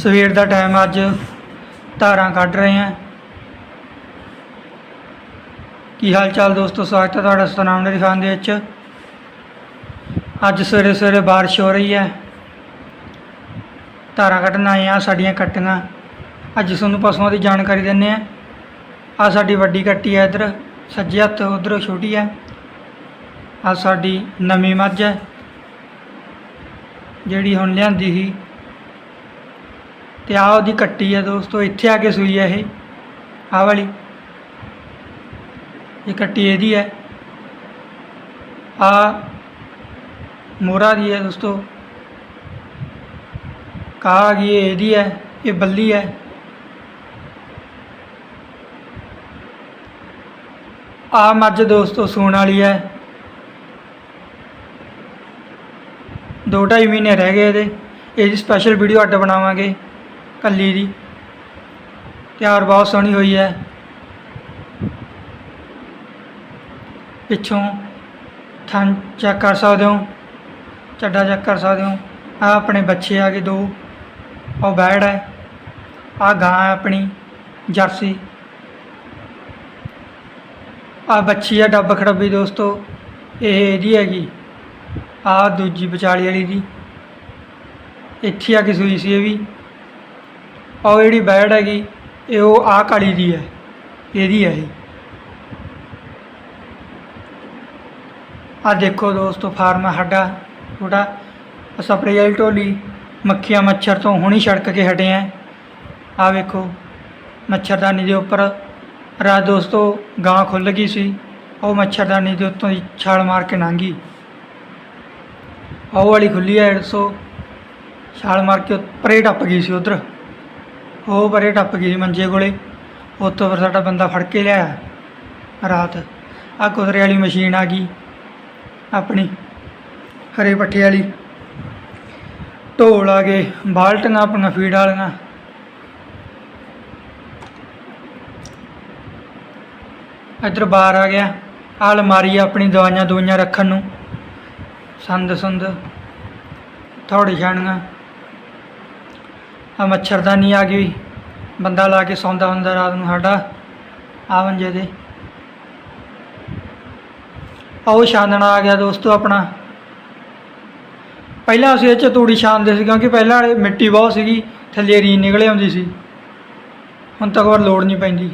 ਸਵੇਰ ਦਾ ਟਾਈਮ ਅੱਜ ਧਾਰਾਂ ਕੱਢ ਰਹੇ ਹਾਂ। ਕੀ ਹਾਲ ਚਾਲ ਦੋਸਤੋ? ਸਵਾਗਤ ਹੈ ਤੁਹਾਡਾ ਸਤਨਾਮ ਦੇ ਖਾਨ ਦੇ ਵਿੱਚ। ਅੱਜ ਸਵੇਰੇ ਸਵੇਰੇ ਬਾਰਿਸ਼ ਹੋ ਰਹੀ ਹੈ। ਧਾਰਾਂ ਕੱਢਣ ਆਏ ਆ ਸਾਡੀਆਂ ਕੱਟੀਆਂ। ਅੱਜ ਤੁਹਾਨੂੰ ਪਸ਼ੂਆਂ ਦੀ ਜਾਣਕਾਰੀ ਦਿੰਨੇ ਆ ਆ ਸਾਡੀ ਵੱਡੀ ਕੱਟੀ ਹੈ ਇੱਧਰ, ਸੱਜੇ ਹੱਥ ਉਧਰ ਛੋਟੀ ਹੈ। ਆ ਸਾਡੀ ਨਵੀਂ ਮੱਝ ਹੈ। ਜਿਹੜੀ ਹੁਣ ਲਿਆਂਦੀ ਸੀ ਤੇ ਆ ਉਹਦੀ ਕੱਟੀ ਹੈ ਦੋਸਤੋ, ਇੱਥੇ ਆ ਕੇ ਸੂਈ ਹੈ ਇਹ। ਆਹ ਵਾਲੀ। ਇਹ ਕੱਟੀ ਇਹਦੀ ਹੈ ਆ ਮੋਰਾ ਦੀ ਹੈ ਦੋਸਤੋ। ਕਾ ਗਈ ਇਹਦੀ ਹੈ ਇਹ ਬੱਲੀ ਹੈ ਆ ਮੱਝ ਦੋਸਤੋ ਸੂਣ ਵਾਲੀ ਹੈ ਦੋ ਢਾਈ ਮਹੀਨੇ ਰਹਿ ਗਏ ਇਹਦੇ। ਇਹਦੀ ਸਪੈਸ਼ਲ ਵੀਡੀਓ ਅੱਡ ਬਣਾਵਾਂਗੇ। ਕੱਲੀ ਦੀ। ਤਿਆਰ ਬਹੁਤ ਸੋਹਣੀ ਹੋਈ ਹੈ। ਪਿੱਛੋਂ ਥਣ ਚੈੱਕ ਕਰ ਸਕਦੇ ਹੋ, ਚੱਡਾ ਚੈੱਕ ਕਰ ਸਕਦੇ ਹੋ। ਆ ਆਪਣੇ ਬੱਚੇ ਆ ਗਏ ਦੋ, ਉਹ ਬੈੜ ਹੈ। ਆ ਗਾਂ ਹੈ ਆਪਣੀ, ਜਰਸੀ। ਆ ਬੱਚੀ ਆ ਡੱਬ ਖੜੱਬੀ ਦੋਸਤੋ, ਇਹ ਇਹਦੀ ਹੈਗੀ। ਆ ਦੂਜੀ ਵਿਚਾਲੀ ਵਾਲੀ ਦੀ। ਇੱਥੇ ਆ ਕੇ ਸੂਈ ਸੀ ਇਹ ਵੀ। ਉਹ ਜਿਹੜੀ ਬੈਡ ਹੈਗੀ, ਇਹ ਉਹ ਆ ਕਾਲੀ ਦੀ ਹੈ, ਇਹਦੀ ਹੈ ਇਹ। ਆ ਦੇਖੋ ਦੋਸਤੋ, ਫਾਰਮ ਸਾਡਾ ਥੋੜਾ ਸਪਰੇ ਵਾਲੀ ਢੋਲੀ ਮੱਖੀਆਂ ਮੱਛਰ ਤੋਂ ਹੁਣੀ ਛੜਕ ਕੇ ਹਟੇ ਆ। ਆ ਵੇਖੋ, ਮੱਛਰਦਾਨੀ ਦੇ ਉੱਪਰ, ਰਾਤ ਦੋਸਤੋ ਗਾਂ ਖੁੱਲ ਗਈ ਸੀ, ਉਹ ਮੱਛਰਦਾਨੀ ਦੇ ਉੱਤੋਂ ਛਾਲ ਮਾਰ ਕੇ ਲੰਘੀ ਗਈ। ਉਹ ਵਾਲੀ ਖੁੱਲੀ ਹੈ 150 ਛਾਲ ਮਾਰ ਕੇ ਪਰੇ ਟੱਪ ਗਈ ਸੀ ਉਧਰ। ਉਹ ਪਰੇ ਟੱਪ ਗਈ ਸੀ ਮੰਜੇ ਕੋਲੇ। ਉੱਥੋਂ ਫਿਰ ਸਾਡਾ ਬੰਦਾ ਫੜ ਕੇ ਲਿਆਇਆ। ਰਾਤ ਆ ਕੁਦਰੇ ਵਾਲੀ ਮਸ਼ੀਨ ਆ ਗਈ। ਆਪਣੀ ਹਰੇ ਪੱਠੇ ਵਾਲੀ। ਢੋਲ ਆ ਗਏ, ਬਾਲਟੀਆਂ ਆਪਣੀਆਂ ਫੀਡ ਵਾਲੀਆਂ। ਇੱਧਰ ਬਾਹਰ ਆ ਗਿਆ। ਆਹ ਅਲਮਾਰੀ ਆਪਣੀ ਦਵਾਈਆਂ ਦਵਾਈਆਂ ਰੱਖਣ ਨੂੰ। ਸੰਦ ਸੰਦ ਥੋੜੀ ਛਾਣੀਆਂ। ਆ ਮੱਛਰਦਾਨੀ ਆ ਗਈ। ਬੰਦਾ ਲਾ ਕੇ ਸੌਂਦਾ ਹੁੰਦਾ ਰਾਤ ਨੂੰ ਸਾਡਾ। ਆ ਮੰਜੇ ਦੇ ਆਹ ਉਹ ਛਾਨਣਾ ਆ ਗਿਆ ਦੋਸਤੋ ਆਪਣਾ। ਪਹਿਲਾਂ ਅਸੀਂ ਇਹ 'ਚ ਤੂੜੀ ਛਾਨਦੇ ਸੀ ਕਿਉਂਕਿ ਪਹਿਲਾਂ ਇਹ ਮਿੱਟੀ ਬਹੁਤ ਸੀਗੀ, ਥੱਲੇ ਰੀਨ ਨਿਕਲ ਆਉਂਦੀ ਸੀ। ਹੁਣ ਤੱਕ ਵਾਰ ਲੋੜ ਨਹੀਂ ਪੈਂਦੀ।